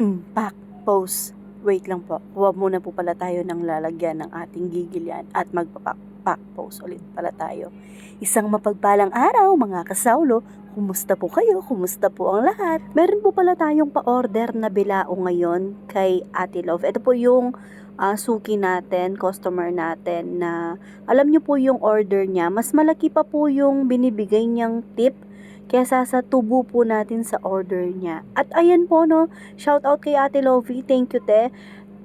Hmm, pack, pause. Wait lang po, kuha muna po pala tayo ng lalagyan ng ating gigilian at magpapak pack pause ulit pala tayo. Isang mapagpalang araw mga kasaulo, kumusta po kayo? Kumusta po ang lahat? Meron po pala tayong pa-order na bilao ngayon kay Ate Love. Ito po yung ah, suki natin, customer natin na alam niyo po yung order niya, mas malaki pa po yung binibigay niyang tip kesa sa tubo po natin sa order niya. At ayan po no, shout out kay Ate Lovie, thank you te.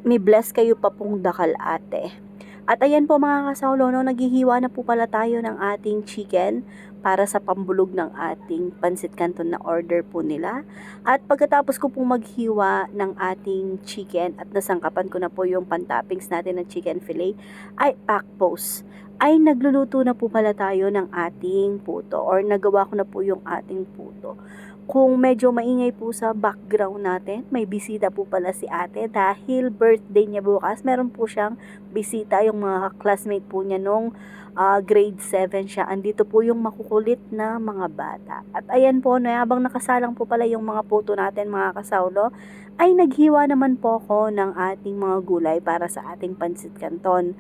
May bless kayo pa pong dakal ate. At ayan po mga kasaulo, no, naghihiwa na po pala tayo ng ating chicken para sa pambulog ng ating pansit canton na order po nila. At pagkatapos ko pong maghiwa ng ating chicken at nasangkapan ko na po yung pantoppings natin ng chicken fillet, ay pack post ay nagluluto na po pala tayo ng ating puto or nagawa ko na po yung ating puto. Kung medyo maingay po sa background natin, may bisita po pala si ate dahil birthday niya bukas. Meron po siyang bisita, yung mga classmate po niya nung ah, grade 7 siya. Andito po yung makukulit na mga bata. At ayan po, no, habang nakasalang po pala yung mga puto natin mga kasaulo, ay naghiwa naman po ako ng ating mga gulay para sa ating pansit canton.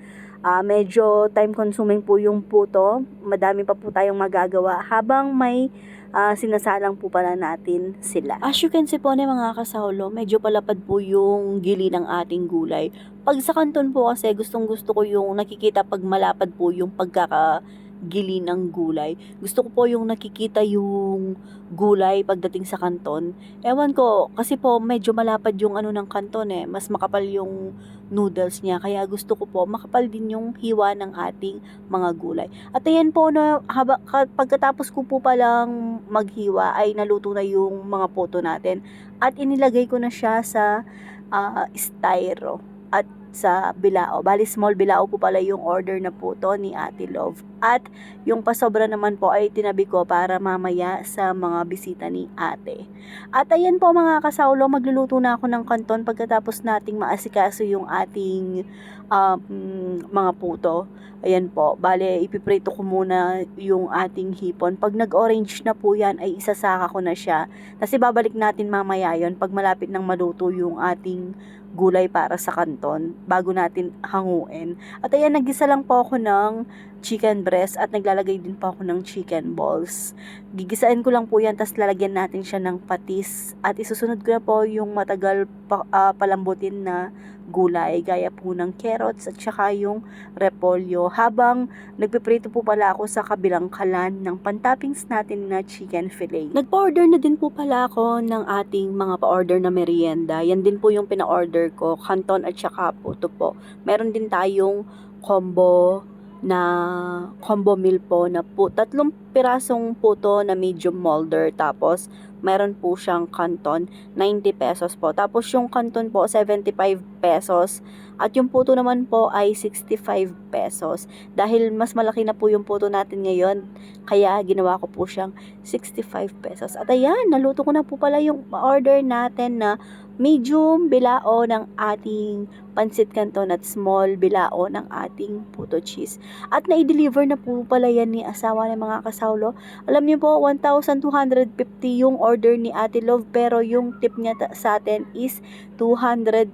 Ah, medyo time consuming po yung puto. Madami pa po tayong magagawa habang may ah, sinasalang po pala natin sila. As you can see po na mga kasaulo, medyo palapad po yung gili ng ating gulay. Pag sa kanton po kasi gustong gusto ko yung nakikita pag malapad po yung pagkaka gili ng gulay. Gusto ko po yung nakikita yung gulay pagdating sa kanton. Ewan ko, kasi po medyo malapad yung ano ng kanton eh. Mas makapal yung noodles niya. Kaya gusto ko po makapal din yung hiwa ng ating mga gulay. At ayan po na haba, ka- pagkatapos ko po palang maghiwa ay naluto na yung mga poto natin. At inilagay ko na siya sa ah, styro at sa bilao. Bali small bilao po pala yung order na puto ni Ate Love. At yung pasobra naman po ay tinabi ko para mamaya sa mga bisita ni ate. At ayan po mga kasaulo, magluluto na ako ng kanton pagkatapos nating maasikaso yung ating um, mga puto. Ayan po, bale ipiprito ko muna yung ating hipon. Pag nag-orange na po yan ay isasaka ko na siya. Kasi babalik natin mamaya yon pag malapit nang maluto yung ating gulay para sa kanton bago natin hanguin. At ayan, nagisa lang po ako ng chicken breast at naglalagay din po ako ng chicken balls. Gigisain ko lang po yan, tapos lalagyan natin siya ng patis. At isusunod ko na po yung matagal pa, ah, palambutin na gulay, gaya po ng carrots at saka yung repolyo. Habang nagpiprito po pala ako sa kabilang kalan ng pantoppings natin na chicken fillet. Nagpa-order na din po pala ako ng ating mga pa-order na merienda. Yan din po yung pina-order ko, canton at saka puto po. Meron din tayong combo na combo meal po na po tatlong pirasong puto na medium molder. Tapos meron po siyang canton 90 pesos po. Tapos yung canton po 75 pesos at yung puto naman po ay 65 pesos dahil mas malaki na po yung puto natin ngayon kaya ginawa ko po siyang 65 pesos at ayan naluto ko na po pala yung order natin na medium bilao ng ating pansit canton at small bilao ng ating puto cheese. At na-deliver na po pala yan ni asawa ng mga kasaulo. Alam niyo po, 1,250 yung order ni Ate Love pero yung tip niya sa atin is 250.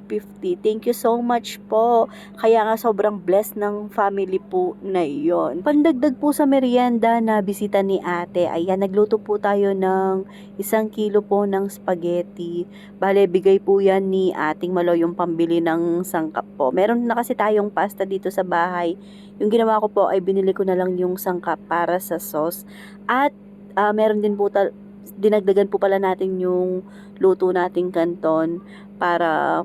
Thank you so much po. Kaya nga sobrang blessed ng family po na yon. Pandagdag po sa merienda na bisita ni ate, ayan, nagluto po tayo ng isang kilo po ng spaghetti. Bale, bigay po yan ni ating malo yung pambili ng sangkap po. Meron na kasi tayong pasta dito sa bahay. Yung ginawa ko po ay binili ko na lang yung sangkap para sa sauce. At ah, meron din po dinagdagan po pala natin yung luto nating kanton para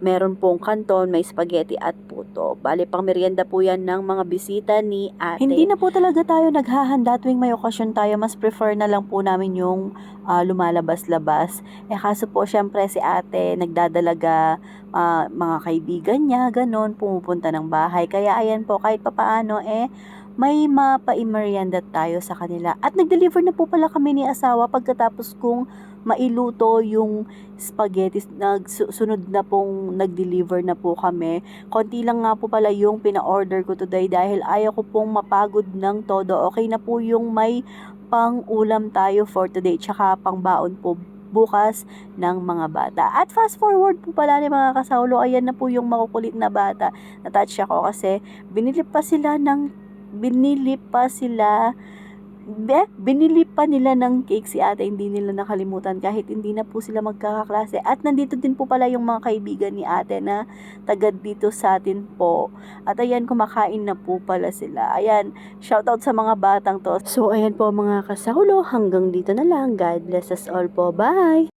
meron pong kanton, may spaghetti at puto. Bale, pang merienda po yan ng mga bisita ni ate. Hindi na po talaga tayo naghahanda tuwing may okasyon tayo. Mas prefer na lang po namin yung ah, lumalabas-labas. Eh kaso po, syempre si ate nagdadalaga ah, mga kaibigan niya, ganun, pumupunta ng bahay. Kaya ayan po, kahit papaano eh, may mapa-merienda tayo sa kanila. At nag-deliver na po pala kami ni asawa pagkatapos kong mailuto yung spaghetti. Nagsunod na pong nag-deliver na po kami. Konti lang nga po pala yung pina-order ko today dahil ayaw ko pong mapagod ng todo. Okay na po yung may pang ulam tayo for today tsaka pang baon po bukas ng mga bata. At fast forward po pala ni mga kasaulo, ayan na po yung makukulit na bata. Natouch ako kasi binili pa sila ng binili pa sila Be, binili pa nila ng cake si ate, hindi nila nakalimutan kahit hindi na po sila magkakaklase. At nandito din po pala yung mga kaibigan ni ate na tagad dito sa atin po. At ayan, kumakain na po pala sila. Ayan, shoutout sa mga batang to. So, ayan po mga kasaulo, hanggang dito na lang. God bless us all po. Bye!